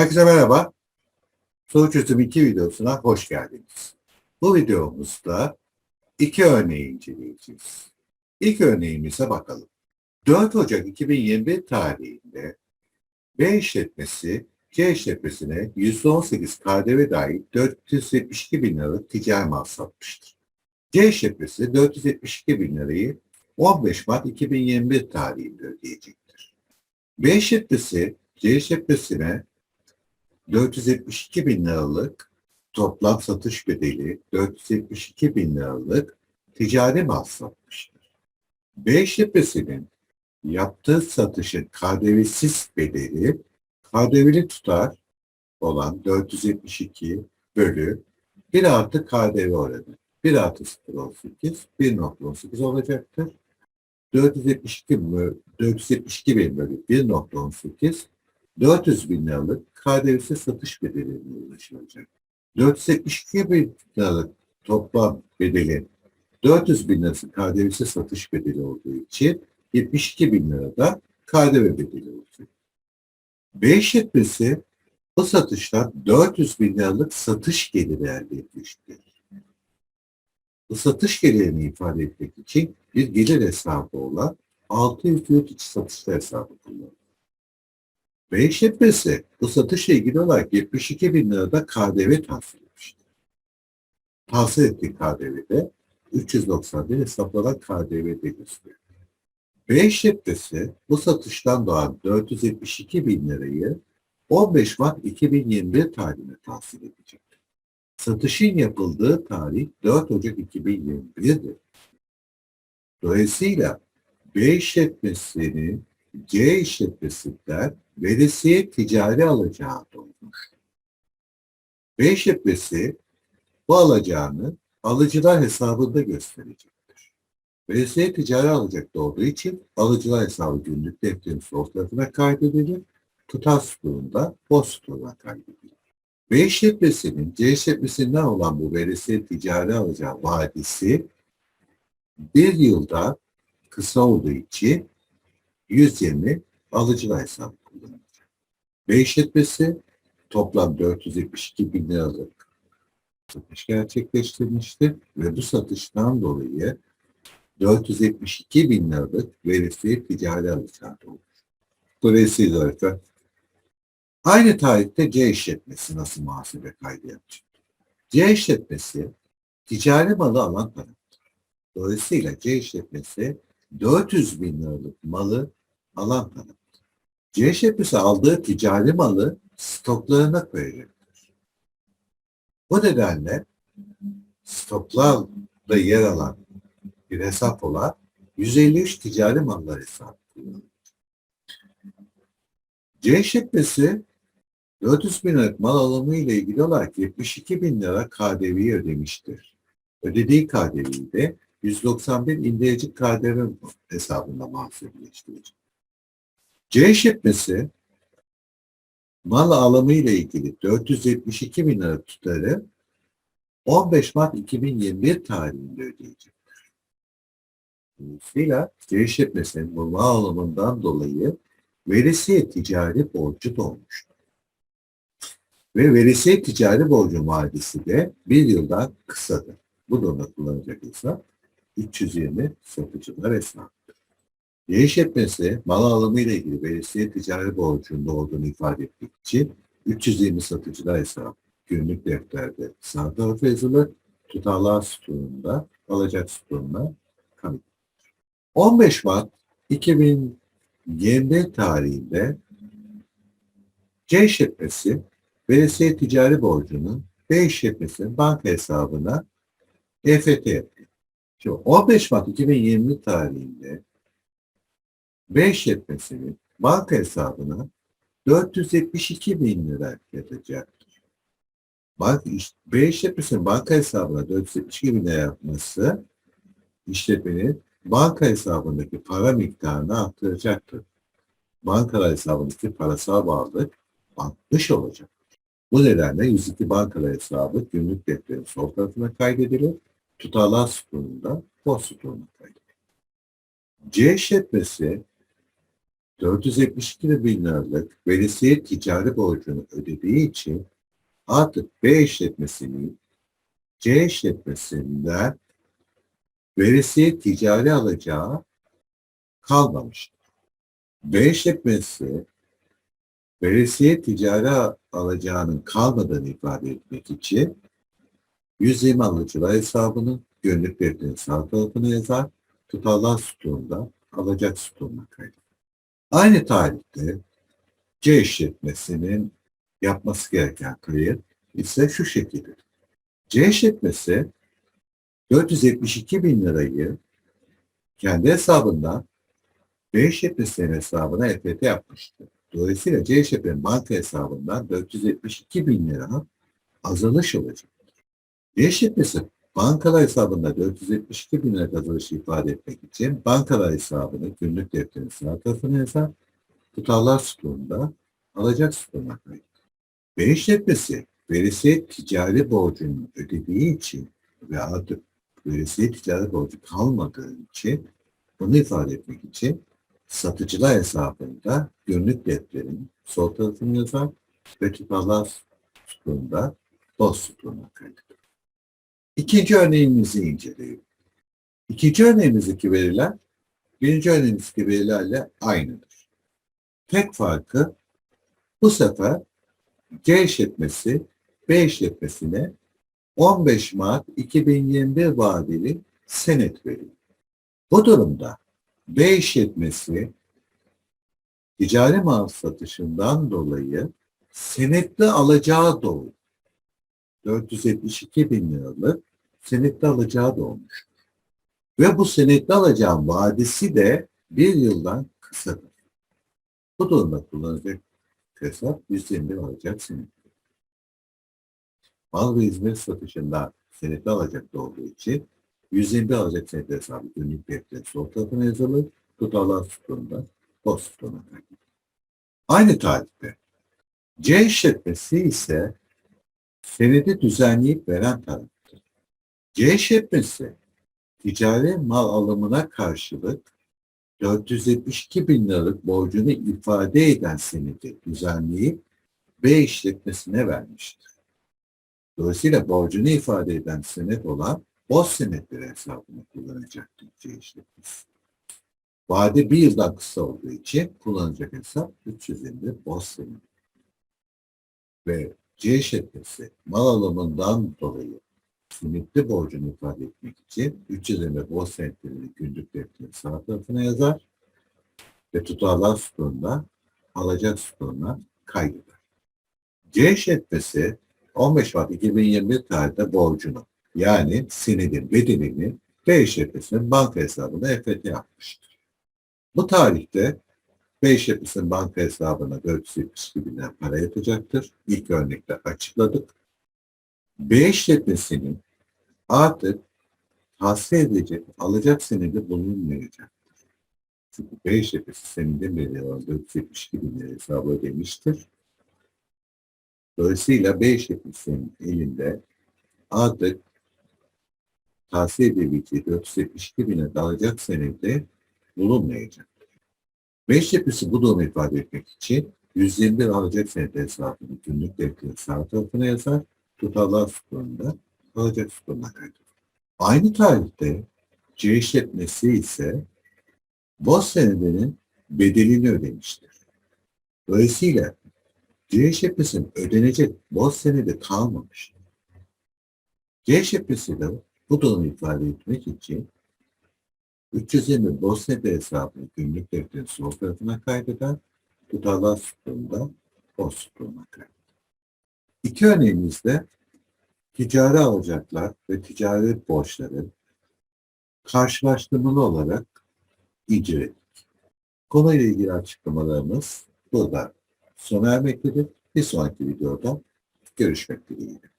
Herkese merhaba. Soru çözüm 2 videosuna hoş geldiniz. Bu videomuzda iki örneği inceleyeceğiz. İlk örneğimize bakalım. 4 Ocak 2021 tarihinde B işletmesi C işletmesine %18 KDV dahil 472 bin liralık ticari mal satmıştır. C işletmesi 472 bin lirayı 15 Mart 2021 tarihinde ödeyecektir. B işletmesi C işletmesine 472 bin liralık toplam satış bedeli 472 bin liralık ticari mal satmıştır. B işletmesinin yaptığı satışın KDV'siz bedeli KDV'li tutar olan 472 bölü 1 artı KDV oranı. 1 artı 0.18, 1.18 olacaktır. 472 bölü, 472 bin bölü 1.18 400 bin liralık KDV'si satış bedeline ulaşılacak. 472 bin liralık toplam bedeli 400 bin lirası KDV'si satış bedeli olduğu için 72 bin lirada KDV bedeli olacak. B işletmesi bu satıştan 400 bin liralık satış geliri elde etmiştir. Bu satış gelirini ifade etmek için bir gelir hesabı olan 600 yurt içi satışlar hesabı kullanılır. Ve işletmesi bu satışla ilgili olarak 72 bin lirada KDV tahsil etmiştir. Tahsil ettiği KDV'de 391 hesaplanan KDV'de gösteriyor. B işletmesi bu satıştan doğan 472 bin lirayı 15 Mart 2021 tarihine tahsil edecek. Satışın yapıldığı tarih 4 Ocak 2021'dir. Dolayısıyla B işletmesinin C işletmesinden veresiye ticari alacağı doğmuştur. B işletmesi bu alacağını alıcılar hesabında gösterecektir. Veresiye ticari alacak olduğu için alıcılar hesabı günlük defterin sol tarafına kaydedilir, tutar sütununda boş sütununa kaydedilir. B işletmesinin C işletmesinden olan bu veresiye ticari alacağı vadisi bir yılda kısa olduğu için 120 alıcılar hesabı kullanılacak. Ve işletmesi toplam 472 bin liralık satış gerçekleştirmişti ve bu satıştan dolayı 472 bin liralık verisi ticari alışveriş olmuş. Dolayısıyla zaten aynı tarihte C işletmesi nasıl muhasebe kaydı yapacak? C işletmesi ticari malı alan taraftır. Dolayısıyla C işletmesi 400 bin liralık malı alan taraf. C işletmesi aldığı ticari malı stoklarına koyacaktır. Bu nedenle stoklarda yer alan bir hesap olan 153 ticari mallar hesabı. C işletmesi 400 bin liralık mal alımı ile ilgili olarak 72 bin lira KDV'yi ödemiştir. Ödediği KDV'yi de 191 indirici KDV hesabında muhasebeleştirecek. C işletmesi mal alımı ile ilgili 472 bin lira tutarı 15 Mart 2021 tarihinde ödeyecektir. Dolayısıyla C işletmesinin bu mal alımından dolayı veresiye ticari borcu doğmuştur. Ve veresiye ticari borcu vadisi de bir yıldan kısadır. Bu durumda kullanacak hesap 320 satıcılar hesabı. C işletmesi mal alımı ile ilgili veresiye ticari borcunda olduğunu ifade etmek için 320 satıcılar hesabı günlük defterde sağ tarafa yazılır, tutarlar sütununda, alacak sütununa kanıt. 15 Mart 2021 tarihinde C işletmesi veresiye ticari borcunu B işletmesinin banka hesabına EFT yapıyor. Şimdi 15 Mart 2020 tarihinde B işletmesinin banka hesabına 472 bin lira yatacaktır. Bank, B işletmesinin banka hesabına 472 bin lira yapması işletmenin banka hesabındaki para miktarını arttıracaktır. Bankalar hesabındaki parasal bağlılık artmış olacak. Bu nedenle 102 bankalar hesabı günlük defterin sol tarafına kaydedilir. Tutarlar sütununda boş sütununa kaydedilir. C işletmesi 472 bin liralık veresiye ticari borcunu ödediği için artık B işletmesinin C işletmesinden veresiye ticari alacağı kalmamıştır. B işletmesi veresiye ticari alacağının kalmadığını ifade etmek için 120 alıcılar hesabını gönüllük defterinin sağ tarafına yazar, tutarlar sütununda alacak sütununa kaydeder. Aynı tarihte C işletmesinin yapması gereken kayıt ise şu şekilde. C işletmesi 472 bin lirayı kendi hesabından B işletmesinin hesabına EFT yapmıştı. Dolayısıyla C işletmenin banka hesabından 472 bin lira azalış olacaktır. C işletmesi bankalar hesabında 472 bin lira azalış ifade etmek için bankalar hesabını günlük defterin tarafına yazar, tutarlar sütununda alacak sütununa kayıt. B işletmesi veresiye ticari borcunu ödediği için ve artık veresiye ticari borcu kalmadığı için bunu ifade etmek için satıcılar hesabında günlük defterin sol tarafını yazar ve tutarlar sütununda boş sütununa kaydeder. İkinci örneğimizi inceleyelim. İkinci örneğimizdeki veriler birinci örneğimizdeki verilerle aynıdır. Tek farkı bu sefer C işletmesi B işletmesine 15 Mart 2021 vadeli senet veriyor. Bu durumda B işletmesi ticari mal satışından dolayı senetli alacağı doğru 472 bin liralık senetli alacağı doğmuş. Ve bu senetli alacağın vadesi de bir yıldan kısadır. Bu durumda kullanacak hesap 121 alacak senetli. Mal ve hizmet satışında senetli alacak olduğu için 121 alacak senetli hesabı günlük defter sol tarafına yazılır. Tutarlar sütununda boş sütununa. Aynı tarihte C işletmesi ise senedi düzenleyip veren taraftır. C işletmesi ticari mal alımına karşılık 472 bin liralık borcunu ifade eden senedi düzenleyip B işletmesine vermiştir. Dolayısıyla borcunu ifade eden senet olan boş senetleri hesabını kullanacaktır C işletmesi. Vade bir yıldan kısa olduğu için kullanacak hesap 350 boş senet. Ve C işletmesi mal alımından dolayı limitli borcunu ifade etmek için 350 boş senetlerini günlük defterin sağ tarafına yazar ve tutarlar sütununda alacak sütununa kaydeder. C işletmesi 15 Mart 2021 tarihte borcunu yani senedin bedelini B işletmesinin banka hesabına EFT yapmıştır. Bu tarihte B işletmesinin banka hesabına 472 bin lira para yatacaktır. İlk örnekte açıkladık. B işletmesinin artık tahsil edecek, alacak senedi bulunmayacaktır. Çünkü B işletmesi senedin bedeli olan 472 bin lira hesabı ödemiştir. Dolayısıyla B işletmesinin elinde artık tahsil edebileceği 472 bine dalacak senede bulunmayacaktır. B işletmesi bu durumu ifade etmek için 121 alacak senedi hesabını günlük defterin sağ tarafına yazar, tutarlar sütununda alacak sütununa. Aynı tarihte C işletmesi ise boş senedinin bedelini ödemiştir. Dolayısıyla C işletmesinin ödenecek boş senedi kalmamıştır. C işletmesi bu durumu ifade etmek için 320 boş senedi hesabını günlük defterin sol tarafına kaydeder, tutarlar sütununda boş sütununa kaydeder. İki örneğimizde ticari alacaklar ve ticari borçları karşılaştırmalı olarak inceledik. Konuyla ilgili açıklamalarımız burada sona ermektedir. Bir sonraki videoda görüşmek dileğiyle.